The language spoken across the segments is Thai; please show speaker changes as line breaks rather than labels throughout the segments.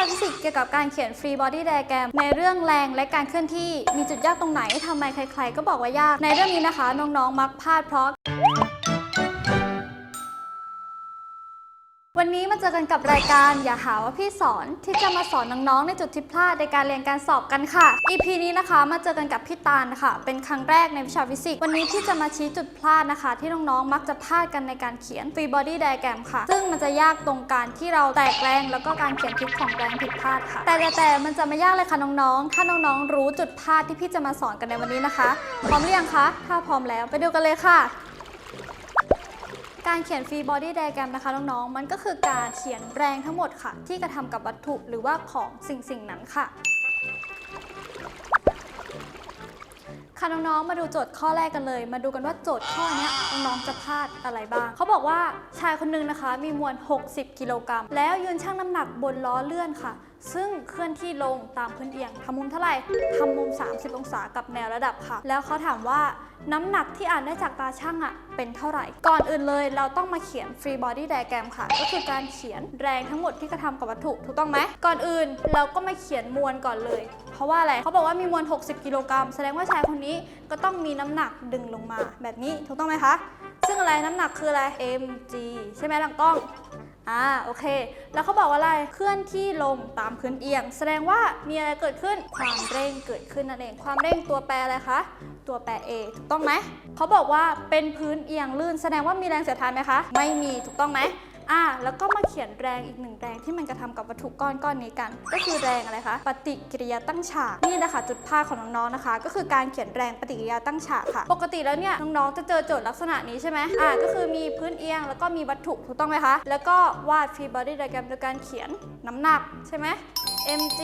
าฟิสิกส์เกี่ยวกับการเขียนฟรีบอดี้ไดแกรมในเรื่องแรงและการเคลื่อนที่มีจุดยากตรงไหนทำไมใครๆ ก็บอกว่ายาก ในเรื่องนี้นะคะ น้องๆ มักพลาดเพราะ วันนี้มาเจอกันกับรายการอย่าหาว่าพี่สอนที่จะมาสอนน้องๆในจุดที่พลาดในการเรียนการสอบกันค่ะ EP นี้นะคะมาเจอกันกับพี่ตาลค่ะ เป็นครั้งแรกในวิชาฟิสิกส์วันนี้ที่จะมาชี้จุดพลาดนะคะ ที่น้องๆมักจะพลาดกันในการเขียน free body diagram ค่ะ ซึ่งมันจะยากตรงการที่เราแตกแรงแล้วก็การเขียนทิศของแรงผิดพลาดค่ะ แต่แต่แต่มันจะไม่ยากเลยค่ะน้องๆถ้าน้องๆรู้จุดพลาดที่พี่จะมาสอนกันในวันนี้นะคะพร้อมหรือยังคะถ้าพร้อมแล้วไปดูกันเลยค่ะ การเขียนฟรีบอดี้ไดแกรมนะคะน้องๆ มันก็คือการเขียนแรงทั้งหมดค่ะ ที่กระทำกับวัตถุหรือว่าของสิ่งสิ่งนั้นค่ะ ค่ะน้องๆ มาดูโจทย์ข้อแรกกันเลย มาดูกันว่าโจทย์ข้อนี้น้องๆจะพลาดอะไรบ้าง เขาบอกว่าชายคนหนึงนะคะ มีมวล 60 กิโลกรัม แล้วยืนชั่งน้ำหนักบนล้อเลื่อนค่ะ ซึ่งเคลื่อนที่ลงตามพื้นเอียงทำมุมเท่าไหร่ทำมุม 30 องศากับแนวระดับค่ะ แล้วเขาถามว่าน้ำหนักที่อ่านได้จากตาช่างอะเป็นเท่าไหร่ ก่อนอื่นเลยเราต้องมาเขียน free body diagram ค่ะ ก็คือการเขียนแรงทั้งหมดที่กระทำกับวัตถุถูกต้องไหม ก่อนอื่นเราก็มาเขียนมวลก่อนเลย เพราะว่าอะไรเขาบอกว่ามีมวล 60 กิโลกรัมแสดงว่าชายคนนี้ก็ต้องมีน้ำหนักดึงลงมา แบบนี้ถูกต้องไหมคะ ซึ่งอะไรน้ำหนักคืออะไร mg ใช่ไหมหลังกล้องอ่าโอเค แล้วเขาบอกว่าอะไรเคลื่อนที่ลงตามพื้นเอียง แสดงว่ามีอะไรเกิดขึ้นความเร่งเกิดขึ้นนั่นเองความเร่งตัวแปรอะไรคะตัวแปร A ถูกต้องไหมเขาบอกว่าเป็นพื้นเอียงลื่น แสดงว่ามีแรงเสียดทานไหมคะ ไม่มีถูกต้องไหม อ่าแล้วก็มาเขียนแรงอีกหนึ่งแรงที่มันกระทำกับวัตถุก้อนก้อนนี้กัน ก็คือแรงอะไรคะปฏิกิริยาตั้งฉากนี่นะคะจุดพลาดของน้องๆนะคะ ก็คือการเขียนแรงปฏิกิริยาตั้งฉากค่ะ ปกติแล้วเนี่ยน้องๆจะเจอโจทย์ลักษณะนี้ใช่ไหมอ่าก็คือมีพื้นเอียงแล้วก็มีวัตถุถูกต้องไหมคะแล้วก็วาดฟรีบอดี้ไดแกรมโดยการเขียนน้ำหนักใช่ไหม mg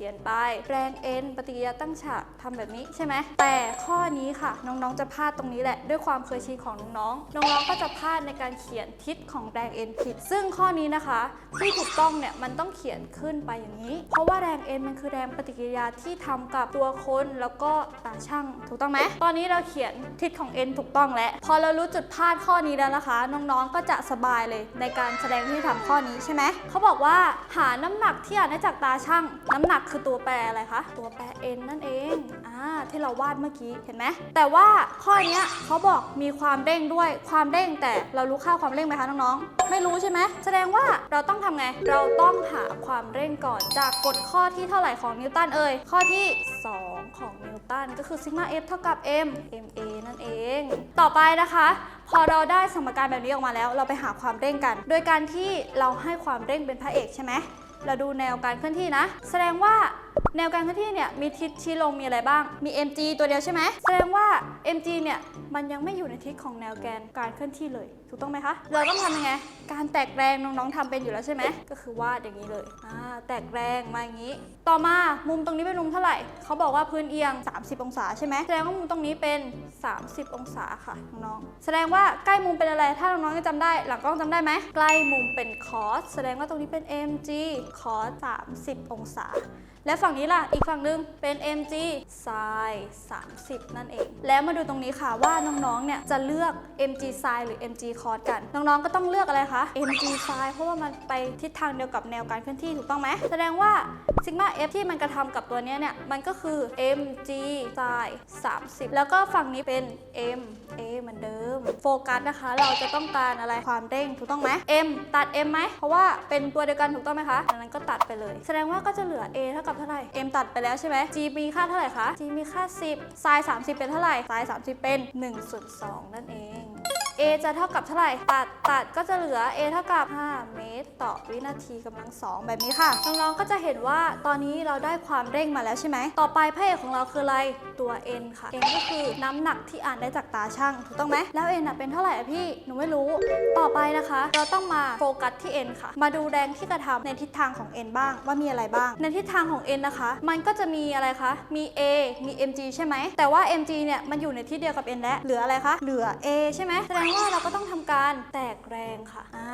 ขียนไปแรง n ปฏิกิริยาตั้งฉากทำแบบนี้ใช่ไหมแต่ข้อนี้ค่ะน้องๆจะพลาดตรงนี้แหละ ด้วยความเคยชินของน้องๆน้องๆก็จะพลาดในการเขียนทิศของแรง n ผิด ซึ่งข้อนี้นะคะที่ถูกต้องเนี่ยมันต้องเขียนขึ้นไปอย่างนี้ เพราะว่าแรง n มันคือแรงปฏิกิริยาที่ทำกับตัวคนแล้วก็ตาช่างถูกต้องไหมตอนนี้เราเขียนทิศของ n ถูกต้องแล้วพอเรารู้จุดพลาดข้อนี้แล้วนะคะ น้องๆก็จะสบายเลยในการแสดงที่ทำข้อนี้ใช่ไหมเขาบอกว่าหาน้ำหนักที่อ่านได้จากตาช่างน้ำหนักคือตัวแปรอะไรคะ ตัวแปร n นั่นเองอ่าที่เราวาดเมื่อกี้เห็นไหมแต่ว่าข้อนี้เขาบอกมีความเร่งด้วยความเร่งแต่เรารู้ค่าความเร่งไหมคะน้องๆ ไม่รู้ใช่ไหมแสดงว่าเราต้องทำไง เราต้องหาความเร่งก่อนจากกฎข้อที่เท่าไหร่ของนิวตันเอ่ยข้อที่ 2 ของนิวตันก็คือซิกมา f เท่ากับ m ma นั่นเอง ต่อไปนะคะ พอเราได้สมการแบบนี้ออกมาแล้ว เราไปหาความเร่งกัน โดยการที่เราให้ความเร่งเป็นพระเอกใช่ไหม เราดูแนวการเคลื่อนที่นะ แสดงว่าแนวการเคลื่อนที่เนี่ยมีทิศชี้ลงมีอะไรบ้าง มี mg ตัวเดียวใช่ไหมแสดงว่า mg เนี่ยมันยังไม่อยู่ในทิศของแนวแกนการเคลื่อนที่เลย ถูกต้องไหมคะ เราต้องทำยังไง การแตกแรงน้องๆทำเป็นอยู่แล้วใช่ไหม ก็คือวาดอย่างนี้เลยอ่าแตกแรงมาอย่างนี้ ต่อมามุมตรงนี้เป็นมุมเท่าไหร่ เขาบอกว่าพื้นเอียง 30 องศาใช่ไหมแสดงว่ามุมตรงนี้เป็น 30 องศาค่ะน้องๆ แสดงว่าใกล้มุมเป็นอะไร ถ้าน้องๆยังจำได้ หลังกล้องจำได้ไหม ใกล้มุมเป็นคอสแสดงว่าตรงนี้เป็น mg คอส30 องศาและฝั่งนี้ล่ะ อีกฝั่งหนึ่งเป็น mg sin 30 นั่นเอง แล้วมาดูตรงนี้ค่ะว่าน้องๆ เนี่ยจะเลือก mg sin หรือ mg cos กัน น้องๆก็ต้องเลือกอะไรคะ mg sin เพราะว่ามันไปทิศทางเดียวกับแนวการเคลื่อนที่ถูกต้องไหมแสดงว่า sigma f ที่มันกระทำกับตัวนี้เนี่ยมันก็คือ mg sin 30 แล้วก็ฝั่งนี้เป็น m a เหมือนเดิม โฟกัสนะคะ เราจะต้องการอะไรความเร่งถูกต้องไหม m ตัด m ไหมเพราะว่าเป็นตัวเดียวกันถูกต้องไหมคะดังนั้นก็ตัดไปเลย แสดงว่าก็จะเหลือ a เท่ากับเท่าไหร่ m ตัดไปแล้วใช่ไหม g มีค่าเท่าไหร่คะ g มีค่า 10 sin 30 เป็นเท่าไหร่ sin 30 เป็น 1.2 นั่นเอง a จะเท่ากับเท่าไหร่ ตัดตัดก็จะเหลือ a เท่ากับ 5 เมตร ต่อวินาทีกำลังสองแบบนี้ค่ะน้องๆก็จะเห็นว่าตอนนี้เราได้ความเร่งมาแล้วใช่ไหม ต่อไปพระเอกของเราคืออะไร ตัว n ค่ะ n ก็คือน้ำหนักที่อ่านได้จากตาช่างถูกต้องไหมแล้ว n อะเป็นเท่าไหร่อะพี่หนูไม่รู้ ต่อไปนะคะ เราต้องมาโฟกัสที่ n ค่ะ มาดูแรงที่กระทำในทิศทางของ n บ้างว่ามีอะไรบ้าง ในทิศทางของ n นะคะ มันก็จะมีอะไรคะ มี a มี mg ใช่ไหมแต่ว่า mg เนี่ยมันอยู่ในที่เดียวกับ n แล้วเหลืออะไรคะเหลือ a ใช่ไหมแสดงว่าเราก็ต้องทำการแตกแรงค่ะอ่า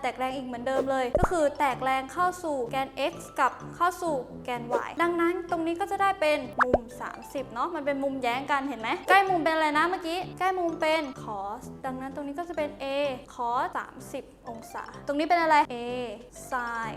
แตกแรงอีกเหมือนเดิมเลย ก็คือแตกแรงเข้าสู่แกน x กับเข้าสู่แกน y ดังนั้นตรงนี้ก็จะได้เป็นมุม 30 เนาะมันเป็นมุมแย้งกันเห็นไหมใกล้มุมเป็นอะไรนะเมื่อกี้ใกล้มุมเป็น cos ดังนั้นตรงนี้ก็จะเป็น a cos 30 องศา ตรงนี้เป็นอะไร a sin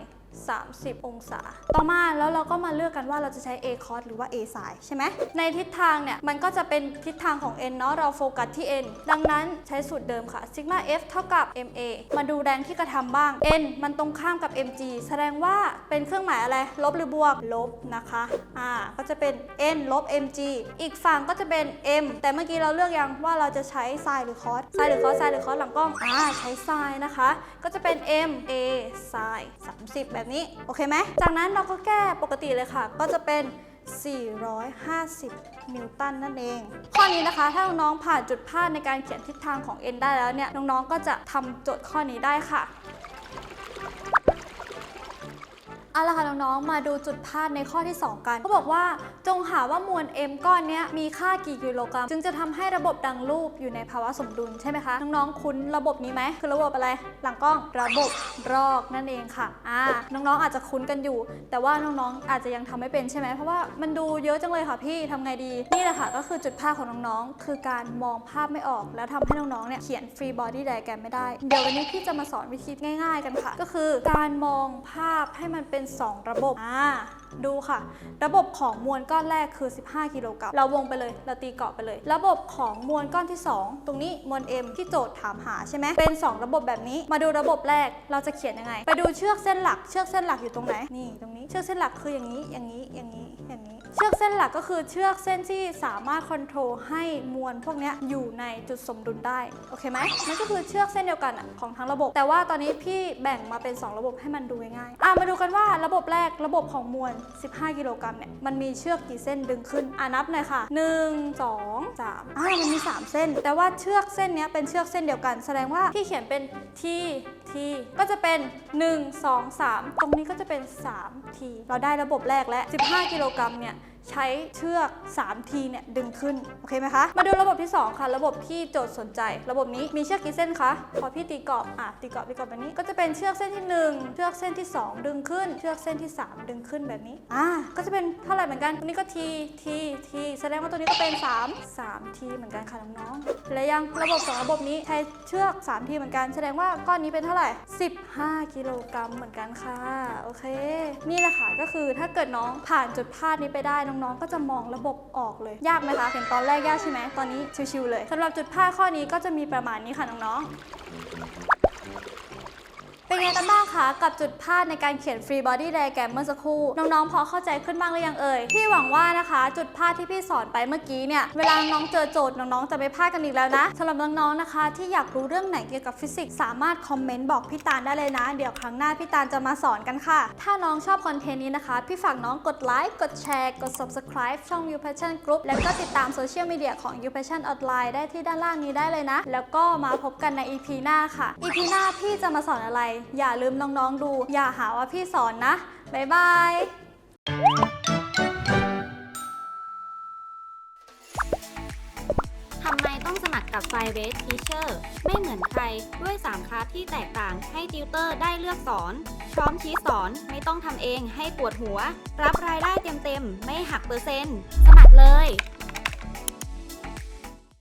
30 องศา ต่อมาแล้วเราก็มาเลือกกันว่าเราจะใช้ a cos หรือว่า a sin ใช่ไหม ในทิศทางเนี่ย มันก็จะเป็นทิศทางของ n เนาะ เราโฟกัสที่ n ดังนั้นใช้สูตรเดิมค่ะ sigma f เท่ากับ ma มาดูแรงที่กระทำบ้าง n มันตรงข้ามกับ mg แสดงว่าเป็นเครื่องหมายอะไร ลบหรือบวก ลบนะคะ อ่า ก็จะเป็น n ลบ mg อีกฝั่งก็จะเป็น m แต่เมื่อกี้เราเลือกยังว่าเราจะใช้ sin หรือ cos sin หรือ cos sin หรือ cos หลังกล้อง อ่า ใช้ sin นะคะ ก็จะเป็น m a sin 30 แบบนี้ โอเคไหม จากนั้นเราก็แก้ปกติเลยค่ะ ก็จะเป็น 450 นิวตันนั่นเอง ข้อนี้นะคะ ถ้าน้องๆผ่านจุดพลาดในการเขียนทิศทางของ n ได้แล้วเนี่ย น้องๆ ก็จะทำโจทย์ข้อนี้ได้ค่ะ เอาละค่ะน้องๆ มาดูจุดพลาดในข้อที่ 2 กันเขาบอกว่าจงหาว่ามวล m ก้อนนี้มีค่ากี่กิโลกรัม จึงจะทำให้ระบบดังรูปอยู่ในภาวะสมดุลใช่ไหมคะ น้องๆ คุ้นระบบนี้ไหม คือระบบอะไร หลังกล้อง ระบบรอกนั่นเองค่ะ อ่า น้องๆ อาจจะคุ้นกันอยู่ แต่ว่าน้องๆ อาจจะยังทำไม่เป็นใช่ไหม เพราะว่ามันดูเยอะจังเลยค่ะพี่ทำไงดี นี่แหละค่ะ ก็คือจุดพลาดของน้องๆ คือการมองภาพไม่ออก แล้วทำให้น้องๆ เนี่ยเขียนฟรีบอดี้ไดแกรมไม่ได้ เดี๋ยววันนี้พี่จะมาสอนวิธีง่าย ๆ กันค่ะ ก็คือการมองภาพให้มันเป็น2 ระบบอ่าดูค่ะ ระบบของมวลก้อนแรกคือ 15 กิโลกรัมเราวงไปเลย เราตีเกาะไปเลย ระบบของมวลก้อนที่ 2 ตรงนี้มวล M ที่โจทย์ถามหาใช่ไหมเป็น 2 ระบบแบบนี้ มาดูระบบแรกเราจะเขียนยังไง ไปดูเชือกเส้นหลัก เชือกเส้นหลักอยู่ตรงไหน นี่ตรงนี้ เชือกเส้นหลักคืออย่างนี้ อย่างนี้ อย่างนี้ อย่างนี้ เชือกเส้นหลักก็คือเชือกเส้นที่สามารถคอนโทรลให้มวลพวกนี้อยู่ในจุดสมดุลได้ โอเคไหมมันก็คือเชือกเส้นเดียวกันอะของทั้งระบบ แต่ว่าตอนนี้พี่แบ่งมาเป็น 2 ระบบให้มันดูง่ายๆอะมาดูกันว่าระบบแรกระบบของมวล 15 กิโลกรัมเนี่ย มันมีเชือกกี่เส้นดึงขึ้น อ่านับหน่อยค่ะ 1 2 3อ่ามันมี 3 เส้น แต่ว่าเชือกเส้นนี้เป็นเชือกเส้นเดียวกัน แสดงว่าที่เขียนเป็นทีทีก็จะเป็น 1 2 3 ตรงนี้ก็จะเป็น3ทีเราได้ระบบแรกแล้ว 15 กิโลกรัมเนี่ย ใช้เชือก 3 ทีเนี่ยดึงขึ้น โอเคไหมคะ มาดูระบบที่ 2 ค่ะ ระบบที่โจทย์สนใจ ระบบนี้มีเชือกกี่เส้นคะพอพี่ตีกรอบอะตีกรอบตีกรอบแบบนี้ ก็จะเป็นเชือกเส้นที่ 1 เชือกเส้นที่ 2 ดึงขึ้น เชือกเส้นที่ 3 ดึงขึ้นแบบนี้อ่าก็จะเป็นเท่าไหร่เหมือนกันตรงนี้ก็ทีทีทีแสดงว่าตัวนี้ก็เป็น 3 3 ทีเหมือนกันค่ะน้องๆและยังระบบสองระบบนี้ใช้เชือก 3 ทีเหมือนกัน แสดงว่าก้อนนี้เป็นเท่าไหร่ 15 กิโลกรัมเหมือนกันค่ะโอเค นี่แหละค่ะก็คือถ้าเกิดน้องผ่านจุดพลาดนี้ไปได้น้องๆ ก็จะมองระบบออกเลย ยากไหมคะเห็นตอนแรกยากใช่ไหมตอนนี้ชิวๆเลยสำหรับจุดผ้าข้อนี้ก็จะมีประมาณนี้ค่ะน้องๆ เป็นไงกันบ้างคะกับจุดพลาดในการเขียน free body diagram เมื่อสักครู่ น้องๆ พอเข้าใจขึ้นบ้างหรือยังเอ่ยพี่หวังว่านะคะ จุดพลาดที่พี่สอนไปเมื่อกี้เนี่ยเวลาน้องเจอโจทย์น้องๆจะไม่พลาดกันอีกแล้วนะสำหรับน้องๆนะคะ ที่อยากรู้เรื่องไหนเกี่ยวกับฟิสิกส์สามารถคอมเมนต์บอกพี่ตาลได้เลยนะ เดี๋ยวครั้งหน้าพี่ตาลจะมาสอนกันค่ะ ถ้าน้องชอบคอนเทนต์นี้นะคะพี่ฝากน้องกดไลค์กดแชร์กด subscribe ช่อง You Passion Group แล้วก็ติดตามโซเชียลมีเดียของ You Passion Online ได้ที่ด้านล่างนี้ได้เลยนะ แล้วก็มาพบกันใน EP หน้าค่ะ EP หน้าพี่จะมาสอนอะไรอย่าลืมน้องๆดู อย่าหาว่าพี่สอนนะ บ๊ายบาย
ทำไมต้องสมัครกับ f i r e Teacher ไม่เหมือนใครด้วย 3คลาสที่แตกต่างให้ติวเตอร์ได้เลือกสอน พร้อมชี้สอนไม่ต้องทำเองให้ปวดหัว รับรายได้เต็มๆ ไม่หักเปอร์เซ็นต์ สมัครเลย